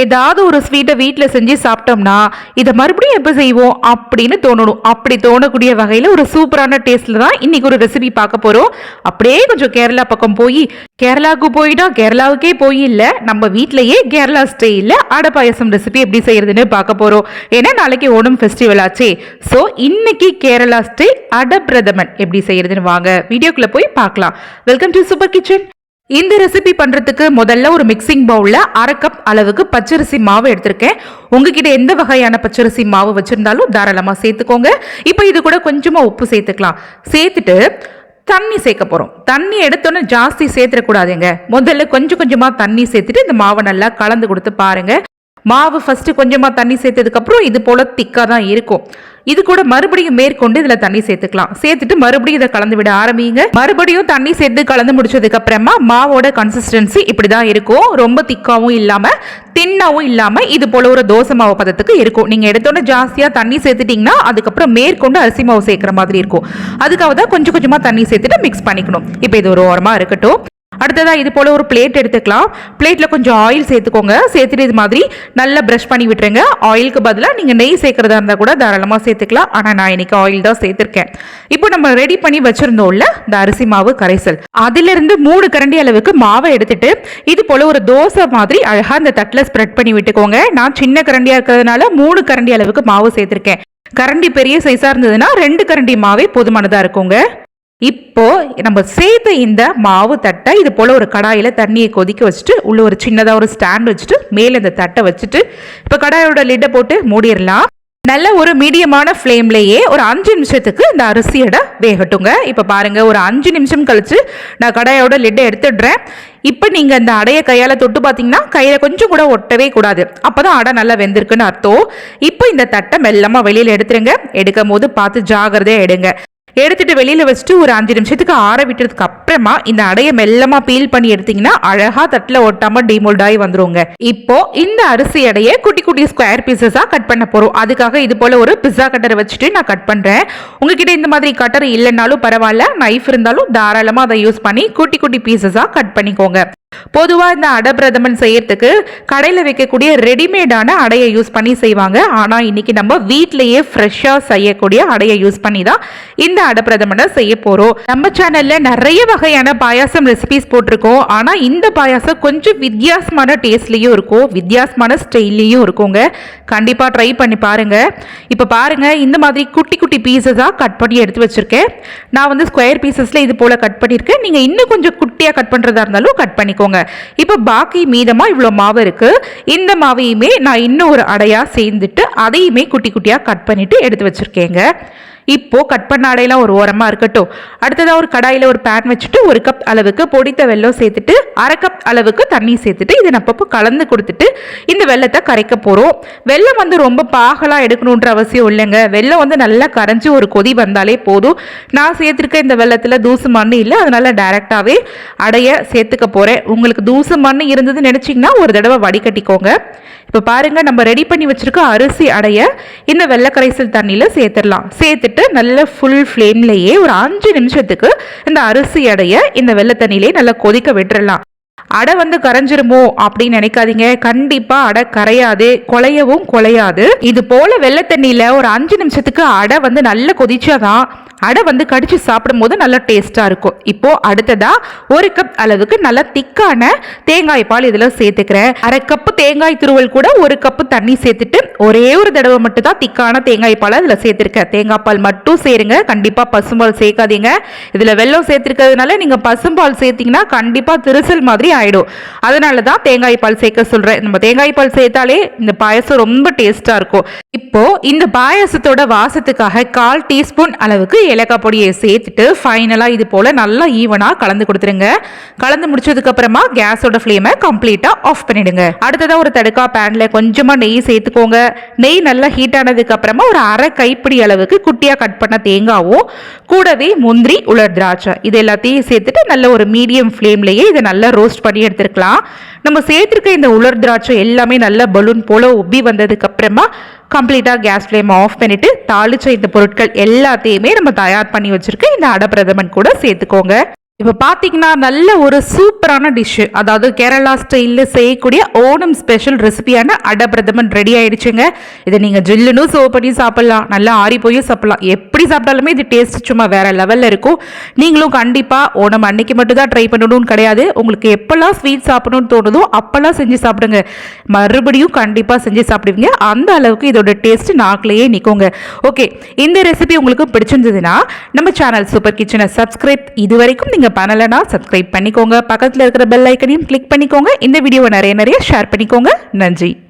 ஏதாவது ஒரு ஸ்வீட்டை வீட்டில் செஞ்சு சாப்பிட்டோம்னா இதை மறுபடியும் எப்போ செய்வோம் அப்படின்னு தோணணும். அப்படி தோணக்கூடிய வகையில் ஒரு சூப்பரான டேஸ்ட்டில் தான் இன்றைக்கி ஒரு ரெசிபி பார்க்க போகிறோம் அப்படியே கொஞ்சம் கேரளா பக்கம் போய் கேரளாவுக்கு போயிட்டா கேரளாவுக்கே போய் இல்லை நம்ம வீட்டிலையே கேரளா ஸ்டைலில் அடை பாயசம் ரெசிபி எப்படி செய்கிறதுன்னு பார்க்க போகிறோம் ஏன்னா நாளைக்கு ஓணம் ஃபெஸ்டிவல் ஆச்சே. ஸோ இன்னைக்கு கேரளா ஸ்டைல் அடை பிரதமன் எப்படி செய்கிறதுன்னு வாங்க. வீடியோக்குள்ளே போய் பார்க்கலாம். வெல்கம் டு சூப்பர் கிச்சன் இந்த ரெசிபி பண்ணுறதுக்கு முதல்ல ஒரு மிக்சிங் பவுலில் அரை கப் அளவுக்கு பச்சரிசி மாவு எடுத்திருக்கேன். உங்ககிட்ட எந்த வகையான பச்சரிசி மாவு வச்சுருந்தாலும் தாராளமாக சேர்த்துக்கோங்க. இப்போ இது கூட கொஞ்சமாக உப்பு சேர்த்துக்கலாம். சேர்த்துட்டு தண்ணி சேர்க்க போகிறோம் தண்ணி எடுத்தோன்னே ஜாஸ்தி சேர்த்துடக்கூடாதுங்க முதல்ல கொஞ்சம் கொஞ்சமாக தண்ணி சேர்த்துட்டு இந்த மாவை நல்லா கலந்து கொடுத்து பாருங்கள் மாவு ஃபஸ்ட்டு கொஞ்சமாக தண்ணி சேர்த்ததுக்கப்புறம் இது போல் திக்காக தான் இருக்கும். இது கூட மறுபடியும் மேற்கொண்டு இதில் தண்ணி சேர்த்துக்கலாம். சேர்த்துட்டு மறுபடியும் இதை கலந்து விட ஆரம்பிங்க. மறுபடியும் தண்ணி சேர்த்து கலந்து முடிச்சதுக்கு அப்புறமா மாவோட கன்சிஸ்டன்சி இப்படி தான் இருக்கும். ரொம்ப திக்காவும் இல்லாமல் தின்னாவும் இல்லாமல் இது போல ஒரு தோசை மாவு பதத்துக்கு இருக்கும். நீங்கள் எடுத்தோன்னே ஜாஸ்தியாக தண்ணி சேர்த்துட்டிங்கன்னா அதுக்கப்புறம் மேற்கொண்டு அரிசி மாவு சேர்க்குற மாதிரி இருக்கும். அதுக்காக தான் கொஞ்சம் கொஞ்சமாக தண்ணி சேர்த்துட்டு மிக்ஸ் பண்ணிக்கணும். இப்போ இது ஒரு ஓரமாக இருக்கட்டும். அடுத்ததாக இது போல் ஒரு பிளேட் எடுத்துக்கலாம். பிளேட்டில் கொஞ்சம் ஆயில் சேர்த்துக்கோங்க. சேர்த்துட்டு இது மாதிரி நல்லா ப்ரஷ் பண்ணி விட்டுருங்க. ஆயிலுக்கு பதிலாக நீங்கள் நெய் சேர்க்குறதா இருந்தால் கூட தாராளமாக சேர்த்துக்கலாம். ஆனால் நான் இன்றைக்கி ஆயில் தான் சேர்த்துருக்கேன். இப்போ நம்ம ரெடி பண்ணி வச்சுருந்தோம்ல இந்த அரிசி மாவு கரைசல். அதிலிருந்து மூணு கரண்டி அளவுக்கு மாவை எடுத்துட்டு இது போல் ஒரு தோசை மாதிரி அழகாக இந்த தட்டில் ஸ்ப்ரெட் பண்ணி விட்டுக்கோங்க. நான் சின்ன கரண்டியாக இருக்கிறதுனால மூணு கரண்டி அளவுக்கு மாவு சேர்த்துருக்கேன். கரண்டி பெரிய சைஸாக இருந்ததுன்னா ரெண்டு கரண்டி மாவே போதுமானதாக இருக்குங்க. இப்போ நம்ம சேர்த்த இந்த மாவு தட்டை இது போல் ஒரு கடாயில் தண்ணியை கொதிக்க வச்சுட்டு உள்ளே ஒரு சின்னதாக ஒரு ஸ்டாண்ட் வச்சுட்டு மேலே இந்த தட்டை வச்சுட்டு இப்போ கடாயோட லிட்டை போட்டு மூடிடலாம். நல்ல ஒரு மீடியமான ஃப்ளேம்லேயே ஒரு அஞ்சு நிமிஷத்துக்கு இந்த அரிசியோட வேகட்டுங்க. இப்போ பாருங்கள் ஒரு அஞ்சு நிமிஷம் கழித்து நான் கடாயோட லிட்டை எடுத்துடுறேன். இப்போ நீங்கள் இந்த அடையை கையால் தொட்டு பார்த்தீங்கன்னா கையில் கொஞ்சம் கூட ஒட்டவே கூடாது. அப்போ தான் அடை நல்லா வெந்திருக்குன்னு அர்த்தம். இப்போ இந்த தட்டை மெல்லமாக வெளியில் எடுத்துருங்க. எடுக்கும் போது பார்த்து ஜாகிரதையாக எடுங்க. எடுத்துட்டு வெளியில வச்சுட்டு ஒரு அஞ்சு நிமிஷத்துக்கு ஆற விட்டதுக்கு அப்புறமா இந்த அடைய மெல்லமா பீல் பண்ணி எடுத்தீங்கன்னா அழகா தட்டுல ஒட்டாம டிமோல்ட் ஆகி வந்துருங்க. இப்போ இந்த அரிசி அடைய குட்டி குட்டி ஸ்கொயர் பீசஸா கட் பண்ண போறோம். அதுக்காக இது போல ஒரு பிஸ்ஸா கட்டரை வச்சுட்டு நான் கட் பண்றேன். உங்ககிட்ட இந்த மாதிரி கட்டர் இல்லைன்னாலும் பரவாயில்ல. நைஃப் இருந்தாலும் தாராளமா அதை யூஸ் பண்ணி குட்டி குட்டி பீசஸா கட் பண்ணிக்கோங்க. பொதுவாக இந்த அடை பிரதமன் செய்யறதுக்கு கடையில் வைக்கக்கூடிய ரெடிமேடான அடையை யூஸ் பண்ணி செய்வாங்க. ஆனால் இன்னைக்கு நம்ம வீட்டிலேயே ஃப்ரெஷ்ஷாக செய்யக்கூடிய அடையை யூஸ் பண்ணி தான் இந்த அடை பிரதமனை செய்ய போகிறோம் நம்ம சேனலில் நிறைய வகையான பாயாசம் ரெசிபிஸ் போட்டிருக்கோம். ஆனால் இந்த பாயாசம் கொஞ்சம் வித்தியாசமான டேஸ்ட்லேயும் இருக்கும். வித்தியாசமான ஸ்டைல்லையும் இருக்குங்க. கண்டிப்பாக ட்ரை பண்ணி பாருங்க. இப்போ பாருங்கள் இந்த மாதிரி குட்டி குட்டி பீசஸாக கட் பண்ணி எடுத்து வச்சுருக்கேன். நான் வந்து ஸ்கொயர் பீசஸில் இது போல் கட் பண்ணியிருக்கேன். நீங்கள் இன்னும் கொஞ்சம் குட்டியாக கட் பண்ணுறதா இருந்தாலும் கட் பண்ணிக்கோங்க இப்போ பாக்கி மீதமாக இவ்வளோ மாவு இருக்குது இந்த மாவையுமே நான் இன்னும் ஒரு அடையாக சேர்ந்துட்டு அதையுமே குட்டி குட்டியாக கட் பண்ணிவிட்டு எடுத்து வச்சுருக்கேங்க. இப்போது கட் பண்ண அடையெல்லாம் ஒரு ஓரமாக இருக்கட்டும். அடுத்ததாக ஒரு கடாயில் ஒரு பேன் வச்சுட்டு ஒரு கப் அளவுக்கு பொடித்த வெல்லம் சேர்த்துட்டு அரை கப் அளவுக்கு தண்ணி சேர்த்துட்டு இதை அப்பப்போ கலந்து கொடுத்துட்டு இந்த வெள்ளத்தை கரைக்க போகிறோம் வெல்லம் வந்து ரொம்ப பாகலாக எடுக்கணுன்ற அவசியம் இல்லைங்க. வெள்ளம் வந்து நல்லா கரைஞ்சி ஒரு கொதி வந்தாலே போதும். நான் சேர்த்துருக்க இந்த வெள்ளத்தில் தூசு மண் இல்லை அதனால் டைரெக்டாகவே அடைய சேர்த்துக்க போகிறேன் உங்களுக்கு தூசு மண் இருந்ததுன்னு நினச்சிங்கன்னா ஒரு தடவை வடிகட்டிக்கோங்க. இப்போ பாருங்கள் நம்ம ரெடி பண்ணி வச்சுருக்க அரிசி அடைய இந்த வெள்ளை கரைசல் தண்ணியில் சேர்த்துடலாம். சேர்த்துட்டு நல்ல ஃபுல் ஃப்ளேம்லேயே ஒரு அஞ்சு நிமிஷத்துக்கு இந்த அரிசி அடைய இந்த வெள்ளை தண்ணியிலே நல்லா கொதிக்க விட்டுறலாம். அடை வந்து கரைஞ்சிருமோ அப்படின்னு நினைக்காதீங்க. கண்டிப்பா அடை கரையாது. குலையவும் குலையாது. இது போல வெள்ளை தண்ணியில ஒரு அஞ்சு நிமிஷத்துக்கு அடை வந்து நல்லா கொதிச்சாதான் அடை வந்து கடிச்சு சாப்பிடும் போது நல்லா டேஸ்ட்டாக இருக்கும். இப்போது அடுத்ததாக ஒரு கப் அளவுக்கு நல்லா திக்கான தேங்காய் பால் இதில் சேர்த்துக்கிறேன். அரை கப்பு தேங்காய் துருவல் கூட ஒரு கப்பு தண்ணி சேர்த்துட்டு ஒரே ஒரு தடவை மட்டும் தான் திக்கான தேங்காய் பால் அதில் சேர்த்துருக்கேன். தேங்காய் பால் மட்டும் சேருங்க. கண்டிப்பாக பசும்பால் சேர்க்காதீங்க. இதில் வெள்ளம் சேர்த்துருக்கிறதுனால நீங்கள் பசும்பால் சேர்த்திங்கன்னா கண்டிப்பாக திருசல் மாதிரி ஆகிடும் அதனால தான் தேங்காய் பால் சேர்க்க சொல்கிறேன் நம்ம தேங்காய் பால் சேர்த்தாலே இந்த பாயசம் ரொம்ப டேஸ்ட்டாக இருக்கும். இப்போது இந்த பாயாசத்தோட வாசத்துக்காக கால் டீஸ்பூன் அளவுக்கு ஏலக்காய் பொடியை சேர்த்துட்டு ஃபைனலாக இது போல் நல்லா ஈவனாக கலந்து கொடுத்துருங்க. கலந்து முடிச்சதுக்கப்புறமா கேஸோட ஃப்ளேமை கம்ப்ளீட்டாக ஆஃப் பண்ணிடுங்க. அடுத்ததாக ஒரு தடுக்கா பேனில் கொஞ்சமாக நெய் சேர்த்துக்கோங்க. நெய் நல்லா ஹீட் ஆனதுக்கப்புறமா ஒரு அரை கைப்பிடி அளவுக்கு குட்டியாக கட் பண்ண தேங்காவும் கூடவே முந்திரி உலர் திராட்சை. இது எல்லாத்தையும் சேர்த்துட்டு நல்ல ஒரு மீடியம் ஃப்ளேம்லேயே இதை நல்லா ரோஸ்ட் பண்ணி எடுத்துருக்கலாம். நம்ம சேர்த்துருக்க இந்த உலர் திராட்சை எல்லாமே நல்லா பலூன் போல் உப்பி வந்ததுக்கப்புறமா கம்ப்ளீட்டாக கேஸ் ஃப்ளேம் ஆஃப் பண்ணிவிட்டு தாளிச்ச இந்த பொருட்கள் எல்லாத்தையுமே நம்ம தயார் பண்ணி வச்சுருக்க இந்த அடப்பிரதமன் கூட சேர்த்துக்கோங்க. இப்போ பார்த்தீங்கன்னா நல்ல ஒரு சூப்பரான டிஷ்ஷு அதாவது கேரளா ஸ்டைலில் செய்யக்கூடிய ஓணம் ஸ்பெஷல் ரெசிபியான அடபிரதமன் ரெடி ஆயிடுச்சுங்க. இதை நீங்கள் ஜில்லுன்னு சர்வ் பண்ணி சாப்பிட்லாம். நல்லா ஆறி போய் சாப்பிட்லாம். எப்படி சாப்பிட்டாலுமே இது டேஸ்ட் சும்மா வேறு லெவலில் இருக்கும். நீங்களும் கண்டிப்பாக ஓணம் அன்னைக்கு மட்டும்தான் ட்ரை பண்ணணும்னு கிடையாது. உங்களுக்கு எப்போல்லாம் ஸ்வீட் சாப்பிடணும்னு தோணுதோ அப்போல்லாம் செஞ்சு சாப்பிடுங்க. மறுபடியும் கண்டிப்பாக செஞ்சு சாப்பிடுவீங்க. அந்த அளவுக்கு இதோட டேஸ்ட் நாக்கிலேயே நிற்குங்க ஓகே இந்த ரெசிபி உங்களுக்கு பிடிச்சிருந்ததுன்னா நம்ம சேனல் சூப்பர் கிச்சனை சப்ஸ்கிரைப் இது வரைக்கும் நீங்கள் பண்ணலைன்னா சப்ஸ்கிரைப் பண்ணிக்கோங்க. பக்கத்தில் இருக்கிற பெல் ஐக்கனையும் கிளிக் பண்ணிக்கோங்க. இந்த வீடியோவை நிறைய நிறைய ஷேர் பண்ணிக்கோங்க. நன்றி.